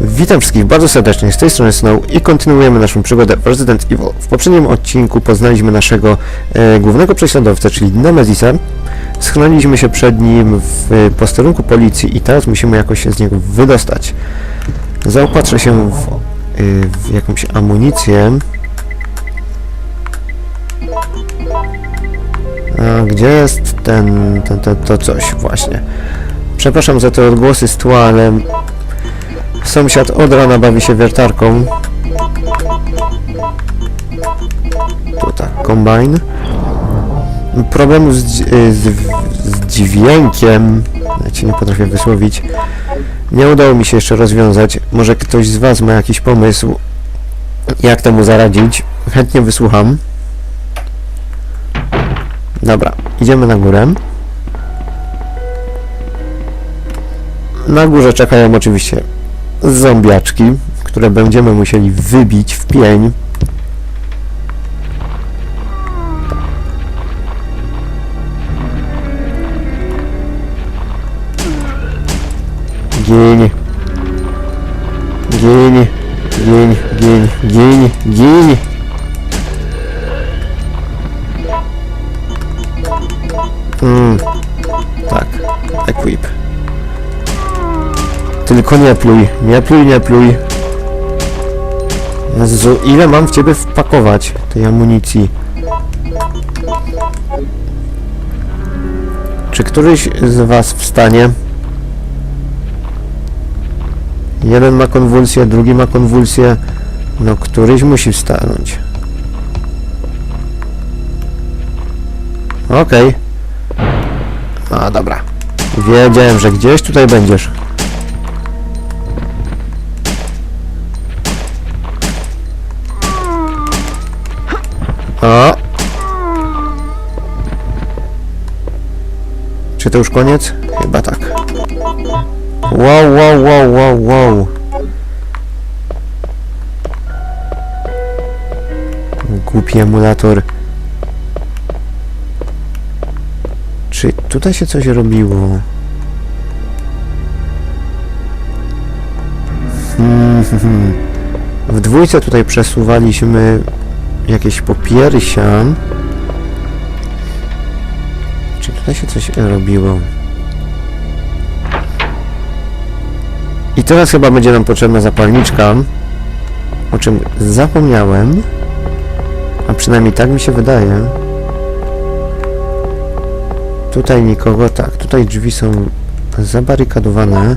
Witam wszystkich bardzo serdecznie, z tej strony Snow i kontynuujemy naszą przygodę w Resident Evil. W poprzednim odcinku poznaliśmy naszego e, głównego prześladowcę, czyli Nemezisa. Schroniliśmy się przed nim w e, posterunku policji i teraz musimy jakoś się z niego wydostać. Zaopatrzę się w, e, w jakąś amunicję. A gdzie jest ten, ten, ten, to coś właśnie? Przepraszam za te odgłosy z tła, ale Sąsiad od rana bawi się wiertarką. Tu tak, kombajn. Problemu z, y, z, z dźwiękiem, ja cię nie potrafię wysłowić, nie udało mi się jeszcze rozwiązać. Może ktoś z Was ma jakiś pomysł, jak temu zaradzić? Chętnie wysłucham. Dobra, idziemy na górę. Na górze czekają oczywiście zombiaczki, które będziemy musieli wybić w pień. Gień. Gień. Gień, gień, gień, gień. Mm, Tylko nie pluj, nie pluj, nie pluj. Jezu, ile mam w ciebie wpakować tej amunicji? Czy któryś z was wstanie? Jeden ma konwulsję, drugi ma konwulsję. No, któryś musi wstanąć. Okej. A, dobra. Wiedziałem, że gdzieś tutaj będziesz. To już koniec? Chyba tak. Wow, wow, wow, wow, wow. Głupi emulator. Czy tutaj się coś robiło? Hmm. W dwójce tutaj przesuwaliśmy jakieś popiersia. Tutaj się coś robiło? I teraz chyba będzie nam potrzebna zapalniczka, o czym zapomniałem, a przynajmniej tak mi się wydaje. Tutaj nikogo, tak, tutaj drzwi są zabarykadowane.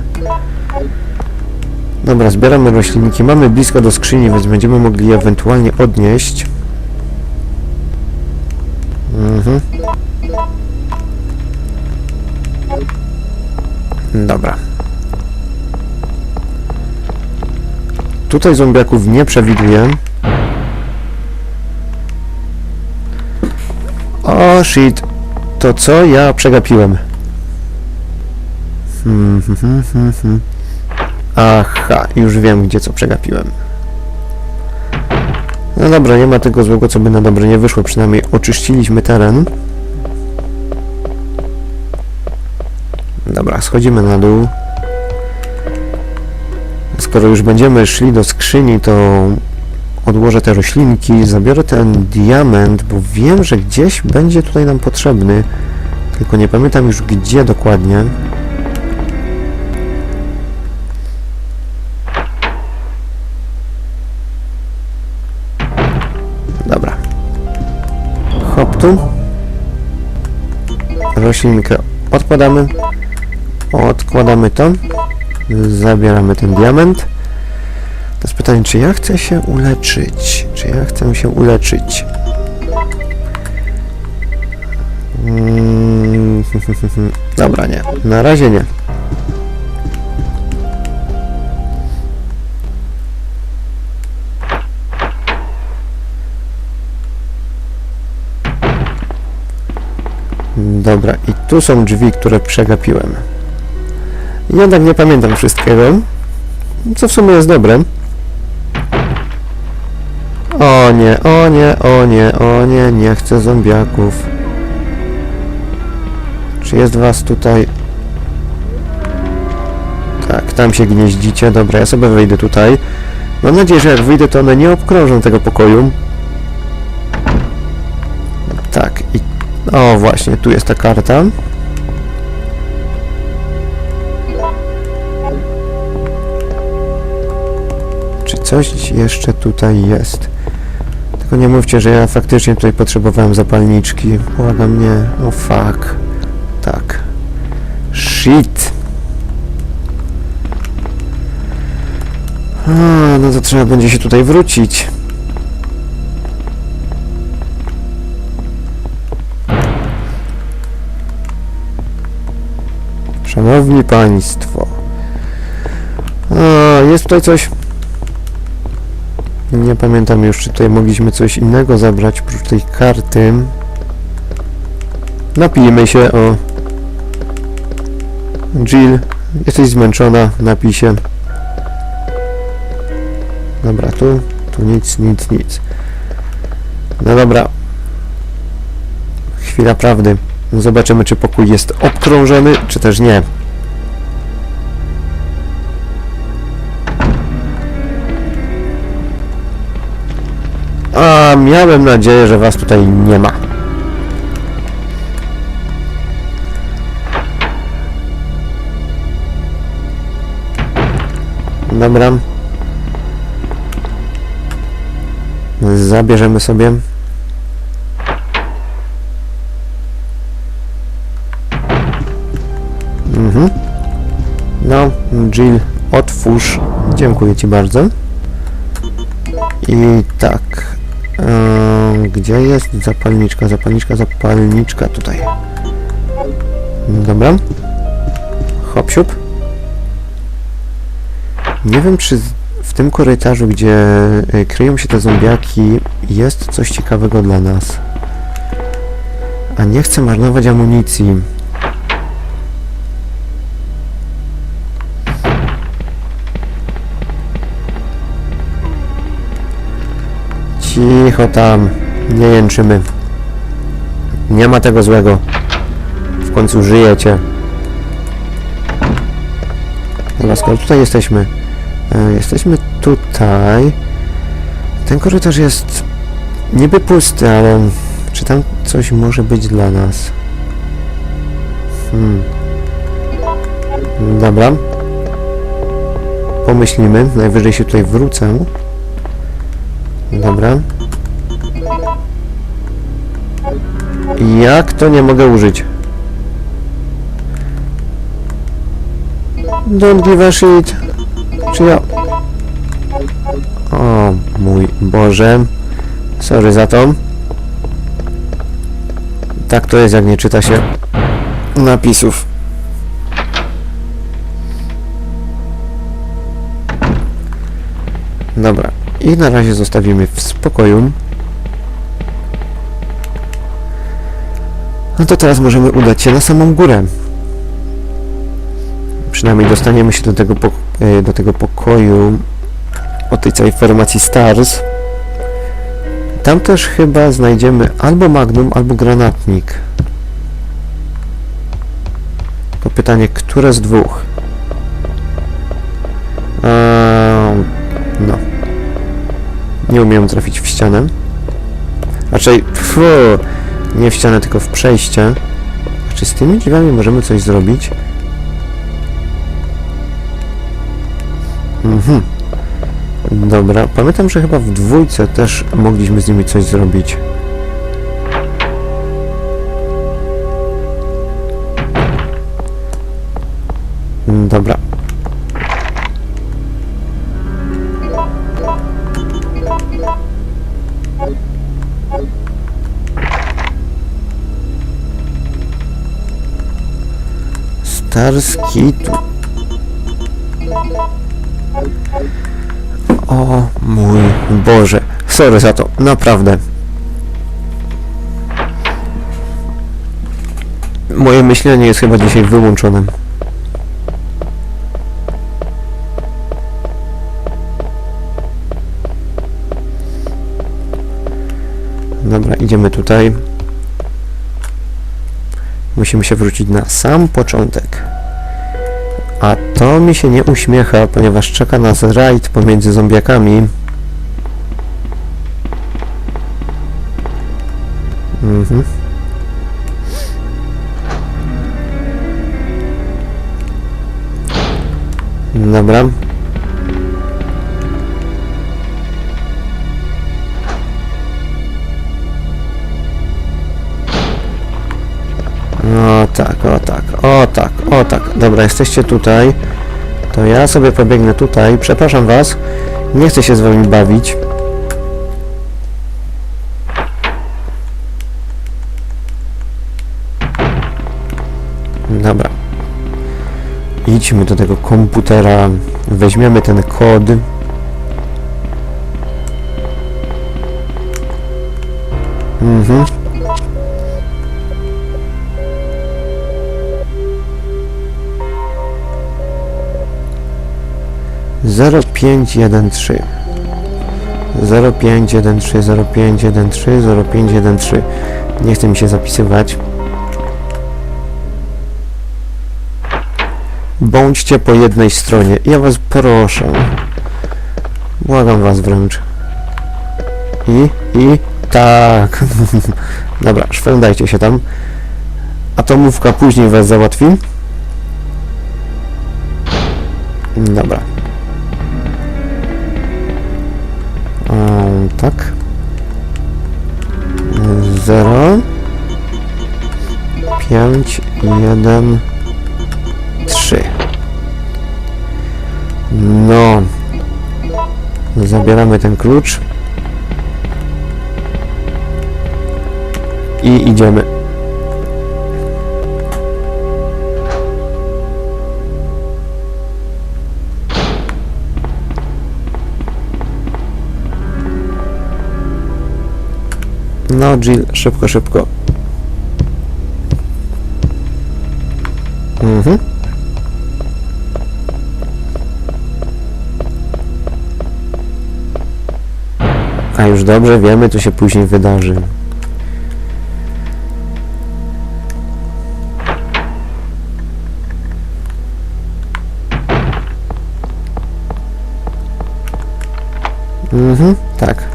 Dobra, zbieramy roślinki. Mamy blisko do skrzyni, więc będziemy mogli je ewentualnie odnieść. Mhm. Dobra. Tutaj zombiaków nie przewiduję. O shit. To co ja przegapiłem? Hmm, hmm, hmm. Aha, już wiem gdzie co przegapiłem. No dobra, nie ma tego złego, co by na dobre nie wyszło. Przynajmniej oczyściliśmy teren. Dobra, schodzimy na dół. Skoro już będziemy szli do skrzyni, to odłożę te roślinki, zabiorę ten diament, bo wiem, że gdzieś będzie tutaj nam potrzebny. Tylko nie pamiętam już gdzie dokładnie. Dobra. Hop tu. Roślinkę odkładamy. Odkładamy to. Zabieramy ten diament. Teraz pytanie, czy ja chcę się uleczyć? Czy ja chcę się uleczyć? Mm, Dobra, nie. Na razie nie. Dobra, i tu są drzwi, które przegapiłem. Jednak nie pamiętam wszystkiego, co w sumie jest dobre. O nie, o nie, o nie, o nie, nie chcę zombiaków. Czy jest was tutaj? Tak, tam się gnieździcie. Dobra, ja sobie wejdę tutaj. Mam nadzieję, że jak wyjdę, to one nie obkrążą tego pokoju. Tak, i... O, właśnie, tu jest ta karta. Coś jeszcze tutaj jest? Tylko nie mówcie, że ja faktycznie tutaj potrzebowałem zapalniczki. Błagam mnie. O fuck. Tak. Shit. A, no to trzeba będzie się tutaj wrócić. Szanowni Państwo. A, jest tutaj coś... Nie pamiętam już, czy tutaj mogliśmy coś innego zabrać oprócz tej karty. Napijmy się o... Jill, jesteś zmęczona, napij się. Dobra, tu, tu nic, nic, nic. No dobra. Chwila prawdy. Zobaczymy, czy pokój jest obkrążony, czy też nie. Miałem nadzieję, że was tutaj nie ma. Dobra. Zabierzemy sobie. Mhm. No, Jill, otwórz. Dziękuję Ci bardzo. I tak. Gdzie jest zapalniczka? Zapalniczka, zapalniczka tutaj. Dobra. Hop siup. Nie wiem, czy w tym korytarzu, gdzie e, kryją się te zombiaki, jest coś ciekawego dla nas. A nie chcę marnować amunicji. Cicho tam, nie jęczymy. Nie ma tego złego. W końcu żyjecie. Dobra, skoro tutaj jesteśmy. E, jesteśmy tutaj. Ten korytarz jest niby pusty, ale czy tam coś może być dla nas? Hmm. Dobra. Pomyślimy. Najwyżej się tutaj wrócę. Dobra. Jak to nie mogę użyć? Don't give a shit. Czy ja... O mój Boże. Sorry za to. Tak to jest, jak nie czyta się napisów. Dobra. I na razie zostawimy w spokoju. No to teraz możemy udać się na samą górę. Przynajmniej dostaniemy się do tego, e, do tego pokoju o tej całej formacji Stars. Tam też chyba znajdziemy albo Magnum, albo Granatnik. Tylko pytanie, które z dwóch? Eee, no. Nie umiem trafić w ścianę. Raczej, fu, nie w ścianę, tylko w przejście. Czy z tymi drzwiami możemy coś zrobić? Mhm. Dobra, pamiętam, że chyba w dwójce też mogliśmy z nimi coś zrobić. Dobra. Starski tu. O mój Boże. Sorry za to, naprawdę. Moje myślenie jest chyba dzisiaj wyłączone. Dobra, idziemy tutaj. Musimy się wrócić na sam początek. A to mi się nie uśmiecha, ponieważ czeka nas rajd pomiędzy zombiakami. Mhm. Dobra. O tak, o tak, o tak, o tak. Dobra, jesteście tutaj. To ja sobie pobiegnę tutaj. Przepraszam was. Nie chcę się z wami bawić. Dobra. Idźmy do tego komputera. Weźmiemy ten kod. Mhm. 0513 0513 0513 0513 nie chcę mi się zapisywać. Bądźcie po jednej stronie. Ja was proszę. Błagam was wręcz. I, i, tak. Dobra, szwendajcie się tam. Atomówka później was załatwi. Dobra. O, tak. Zero. Pięć, jeden, trzy. No. Zabieramy ten klucz. I idziemy. No, Jill, szybko, szybko. Mhm. A już dobrze wiemy, co się później wydarzy. Mhm, tak.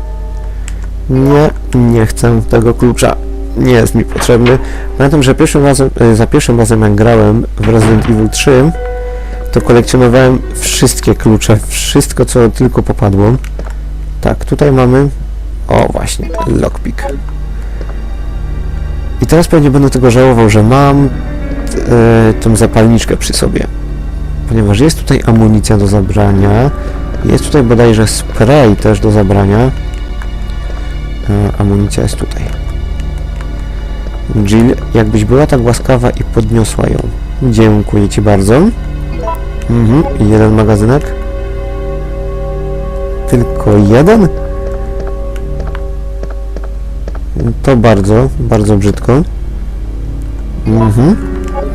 Nie, nie chcę tego klucza. Nie jest mi potrzebny. Pamiętam, że pierwszym razem, e, za pierwszym razem jak grałem w Resident Evil 3, to kolekcjonowałem wszystkie klucze, wszystko co tylko popadło. Tak, tutaj mamy... O, właśnie, lockpick. I teraz pewnie będę tego żałował, że mam e, tą zapalniczkę przy sobie. Ponieważ jest tutaj amunicja do zabrania. Jest tutaj bodajże spray też do zabrania. E, amunicja jest tutaj. Jill, jakbyś była tak łaskawa i podniosła ją. Dziękuję Ci bardzo. Mhm, jeden magazynek. Tylko jeden? To bardzo, bardzo brzydko. Mhm,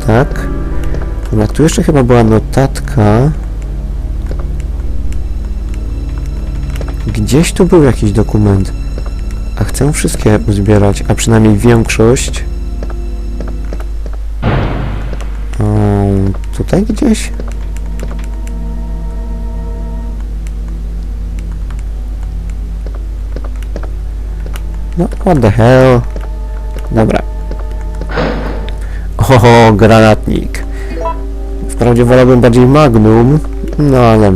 tak. Dobra, tu jeszcze chyba była notatka. Gdzieś tu był jakiś dokument. A chcę wszystkie uzbierać, a przynajmniej większość. O, tutaj gdzieś? No, what the hell? Dobra. Oho, granatnik. Wprawdzie wolałbym bardziej magnum, no ale...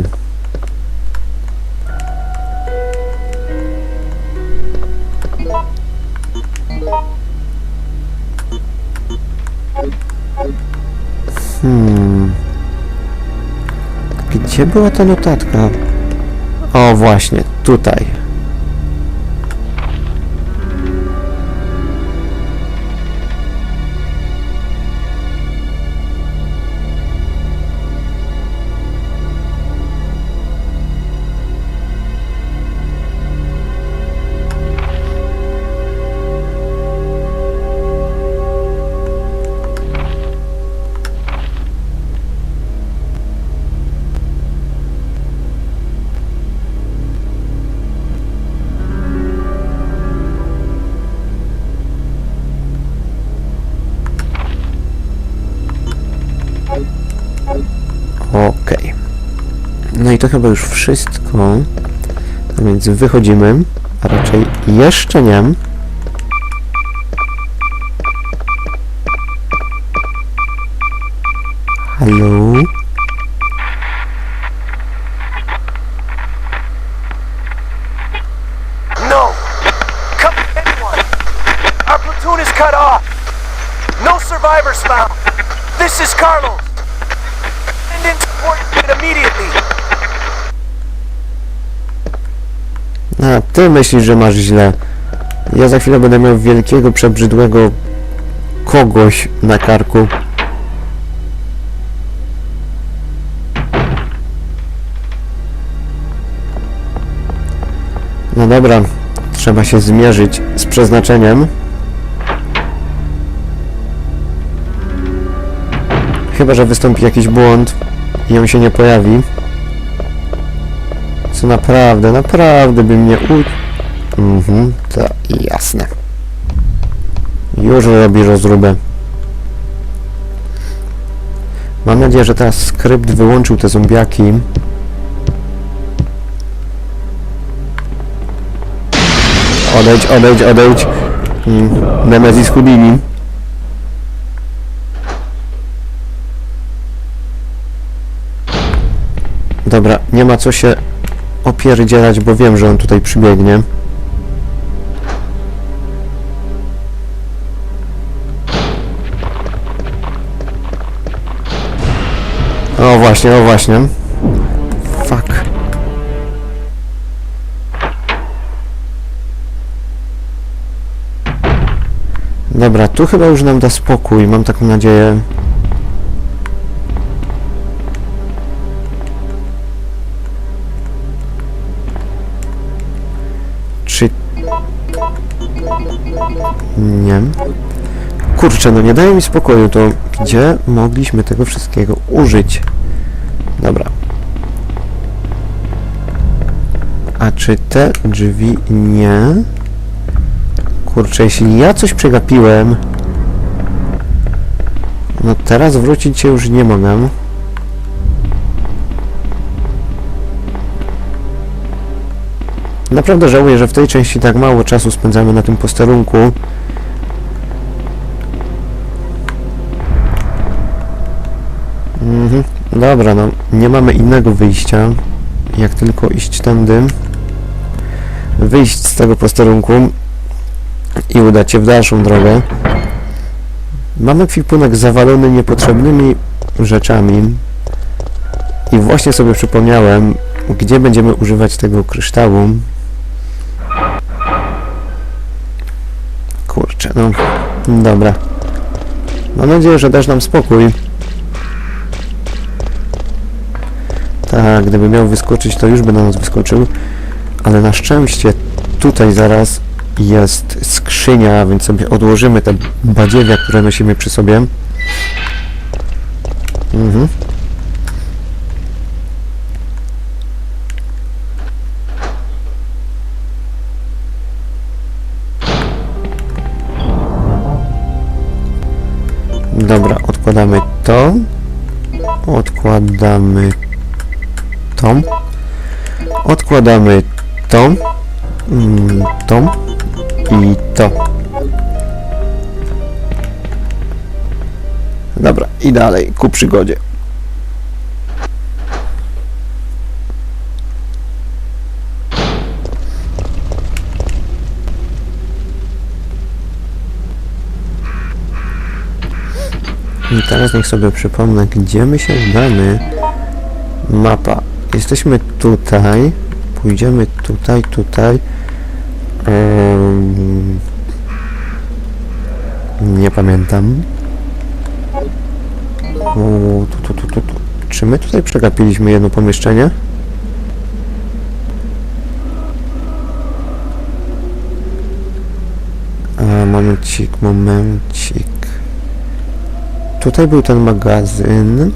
Gdzie była ta notatka? O, właśnie, tutaj. No i to chyba już wszystko. A więc wychodzimy. A raczej jeszcze nie. Halo? Ty myślisz, że masz źle. Ja za chwilę będę miał wielkiego, przebrzydłego kogoś na karku. No dobra, trzeba się zmierzyć z przeznaczeniem. Chyba, że wystąpi jakiś błąd i on się nie pojawi. Co naprawdę, naprawdę by mnie u... Mhm, to jasne. Już robi rozróbę. Mam nadzieję, że teraz skrypt wyłączył te zombiaki. Odejdź, odejdź, odejdź. Mm, Nemezis Houdini. Dobra, nie ma co się opierdzielać, bo wiem, że on tutaj przybiegnie. O właśnie, o właśnie. Fuck. Dobra, tu chyba już nam da spokój, mam taką nadzieję. Nie. Kurczę, no nie daje mi spokoju, to gdzie mogliśmy tego wszystkiego użyć? Dobra. A czy te drzwi nie? Kurczę, jeśli ja coś przegapiłem... No teraz wrócić się już nie mogę. Naprawdę żałuję, że w tej części tak mało czasu spędzamy na tym posterunku. Dobra, no nie mamy innego wyjścia, jak tylko iść tędy, wyjść z tego posterunku i udać się w dalszą drogę. Mamy kwipunek zawalony niepotrzebnymi rzeczami i właśnie sobie przypomniałem, gdzie będziemy używać tego kryształu. Kurczę, no dobra. Mam nadzieję, że dasz nam spokój. Tak, gdyby miał wyskoczyć, to już by na nas wyskoczył. Ale na szczęście tutaj zaraz jest skrzynia, więc sobie odłożymy te badziewia, które nosimy przy sobie. Mhm. Dobra, odkładamy to. Odkładamy to. Odkładamy to. Mm, to. I to. Dobra, i dalej ku przygodzie. I teraz niech sobie przypomnę, gdzie my się znamy. Mapa. Jesteśmy tutaj. Pójdziemy tutaj, tutaj. Em, nie pamiętam. O, tu, tu, tu, tu. Czy my tutaj przegapiliśmy jedno pomieszczenie? A, momencik, momencik. Tutaj był ten magazyn.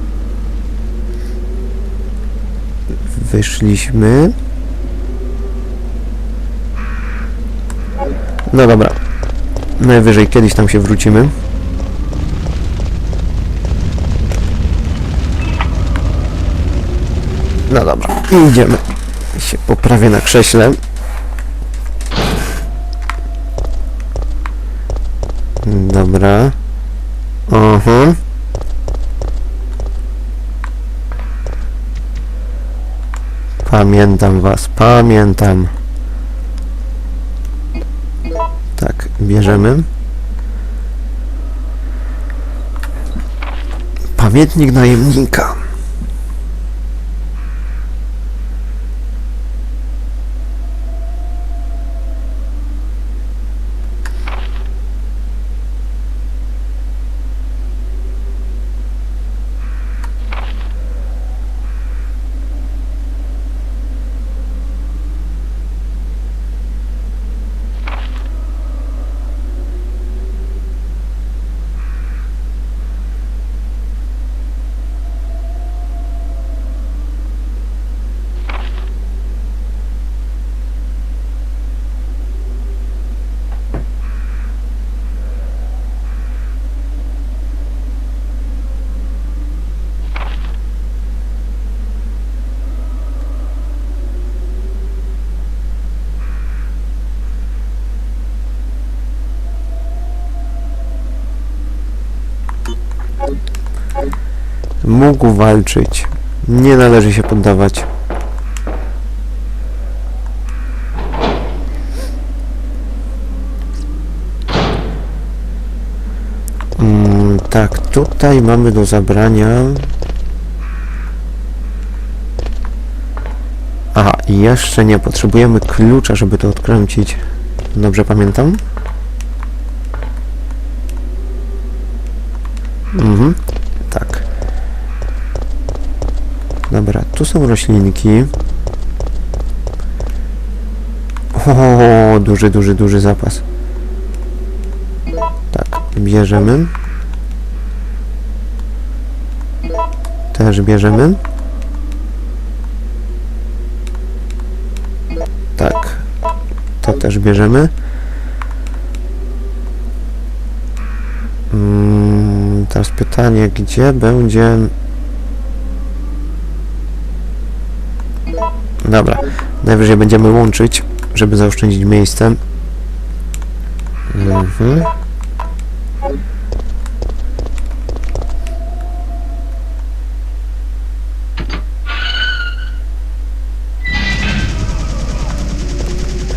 Wyszliśmy. No dobra. Najwyżej kiedyś tam się wrócimy. No dobra, idziemy. Się poprawię na krześle. Dobra. Mhm. Pamiętam was, pamiętam. Tak, bierzemy. Pamiętnik najemnika. Mógł walczyć. Nie należy się poddawać. Mm, tak, tutaj mamy do zabrania. Aha, jeszcze nie potrzebujemy klucza, żeby to odkręcić. Dobrze pamiętam? Mhm, tak. Dobra, tu są roślinki. O, duży, duży, duży zapas. Tak, bierzemy. Też bierzemy. Tak, to też bierzemy. Mm, teraz pytanie, gdzie będzie... Dobra, najwyżej będziemy łączyć, żeby zaoszczędzić miejsce. Mhm.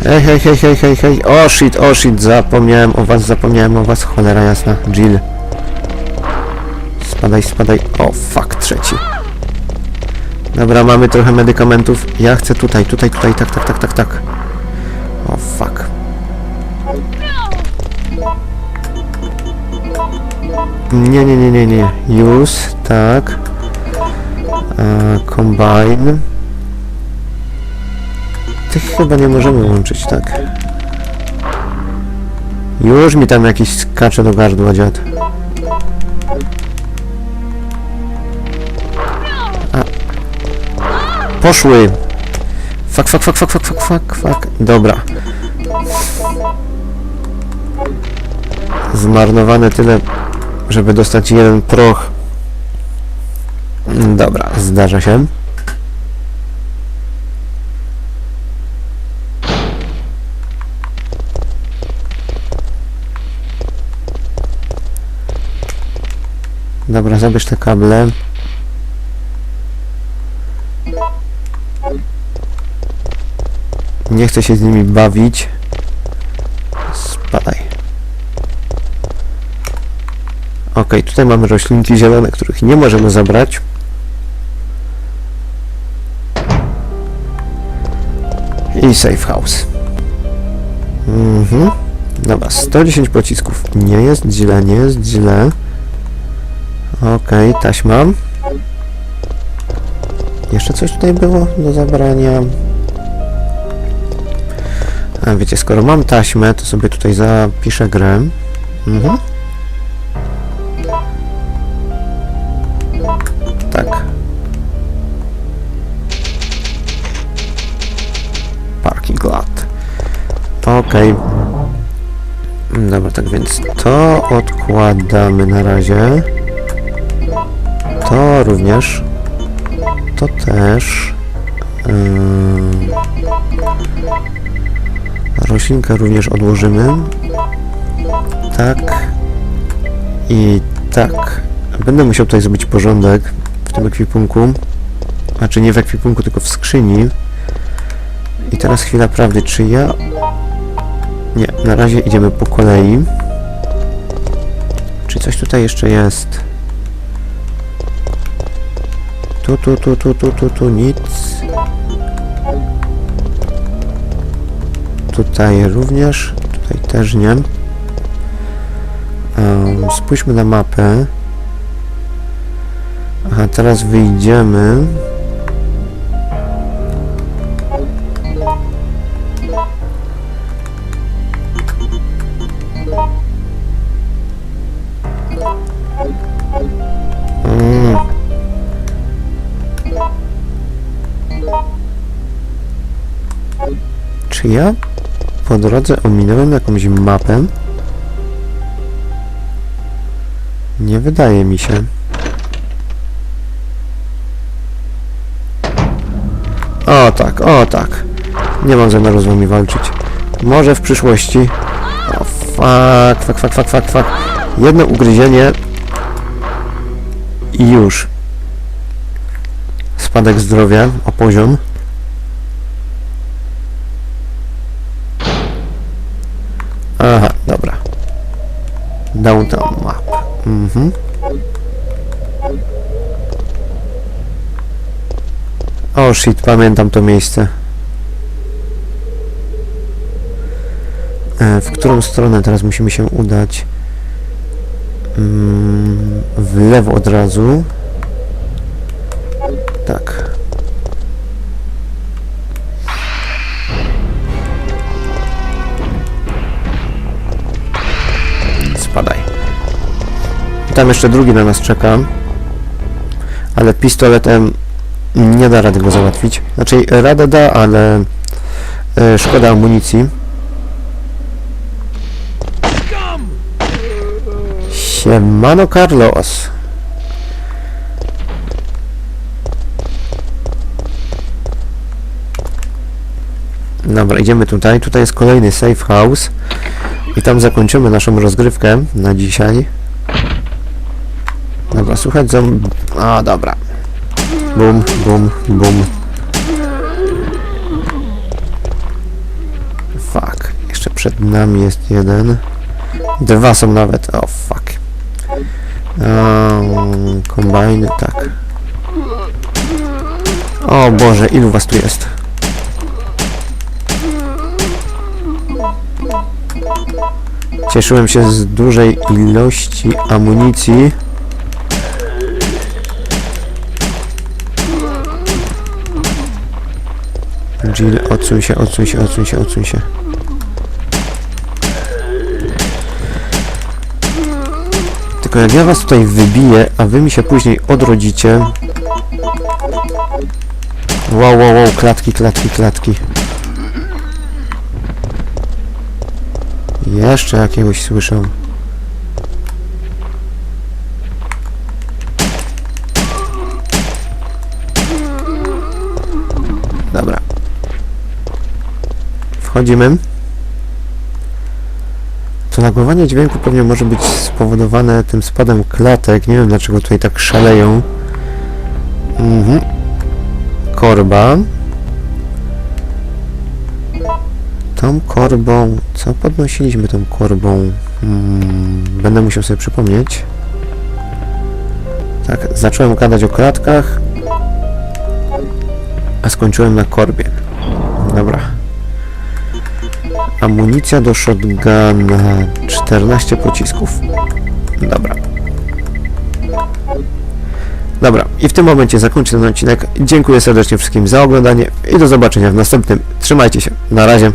Hej, hej, hej, hej, hej, hej. O shit, o shit, zapomniałem o was, zapomniałem o was, cholera jasna. Jill. Spadaj, spadaj. O, fuck, trzeci. Dobra, mamy trochę medykamentów. Ja chcę tutaj, tutaj, tutaj, tak, tak, tak, tak, tak. O, fuck. Nie, nie, nie, nie, nie. Use, tak. E, combine. Tych chyba nie możemy łączyć, tak? Już mi tam jakiś skacze do gardła, dziad. Poszły! Fuck, fuck, fuck, fuck, fuck, fuck, fuck, fuck. Dobra. Zmarnowane tyle, żeby dostać jeden proch. Dobra, zdarza się. Dobra, zabierz te kable. Nie chcę się z nimi bawić. Spadaj. Ok, tutaj mamy roślinki zielone, których nie możemy zabrać. I safe house. Mhm. Dobra, 110 pocisków. Nie jest źle, nie jest źle. Okej, taśma. Jeszcze coś tutaj było do zabrania. A wiecie, skoro mam taśmę, to sobie tutaj zapiszę grę. Mhm. Tak. Parking lot. Okej. Dobra, tak więc to odkładamy na razie. To również. To też. Ym, roślinkę również odłożymy. Tak. I tak. Będę musiał tutaj zrobić porządek w tym ekwipunku. Znaczy nie w ekwipunku, tylko w skrzyni. I teraz chwila prawdy, czy ja... Nie, na razie idziemy po kolei. Czy coś tutaj jeszcze jest? Tu, tu, tu, tu, tu, tu, tu, nic. Tutaj również, tutaj też nie. Um, spójrzmy na mapę. Aha, teraz wyjdziemy. Czy ja po drodze ominąłem jakąś mapę? Nie wydaje mi się. O tak, o tak. Nie mam zamiaru z wami walczyć. Może w przyszłości. O fuck, fuck, fuck, fuck, fuck, fuck. Jedno ugryzienie i już. Spadek zdrowia o poziom. Aha, dobra. Downtown map. Mhm. O shit, pamiętam to miejsce. E, w którą stronę teraz musimy się udać? Mm, w lewo od razu. Tak. Tam jeszcze drugi na nas czeka. Ale pistoletem nie da rady go załatwić. Znaczy radę da, ale e, szkoda amunicji. Siemano Carlos. Dobra, idziemy tutaj. Tutaj jest kolejny safe house. I tam zakończymy naszą rozgrywkę na dzisiaj. Dobra, słuchać zom... A, dobra. Bum, bum, bum. Fuck. Jeszcze przed nami jest jeden. Dwa są nawet. O, fuck. Um, kombajny, tak. O Boże, ilu was tu jest? Cieszyłem się z dużej ilości amunicji. Jill, odsuń się, odsuń się, odsuń się, odsuń się. Tylko jak ja was tutaj wybiję, a wy mi się później odrodzicie... Wow, wow, wow, klatki, klatki, klatki. Jeszcze jakiegoś słyszę. Wchodzimy. To nagłowanie dźwięku pewnie może być spowodowane tym spadem klatek. Nie wiem dlaczego tutaj tak szaleją. Mhm. Korba. Tą korbą... Co podnosiliśmy tą korbą? Hmm, będę musiał sobie przypomnieć. Tak, zacząłem gadać o klatkach, a skończyłem na korbie. Dobra. Amunicja do shotguna 14 pocisków. Dobra. Dobra, i w tym momencie zakończę ten odcinek. Dziękuję serdecznie wszystkim za oglądanie i do zobaczenia w następnym. Trzymajcie się. Na razie.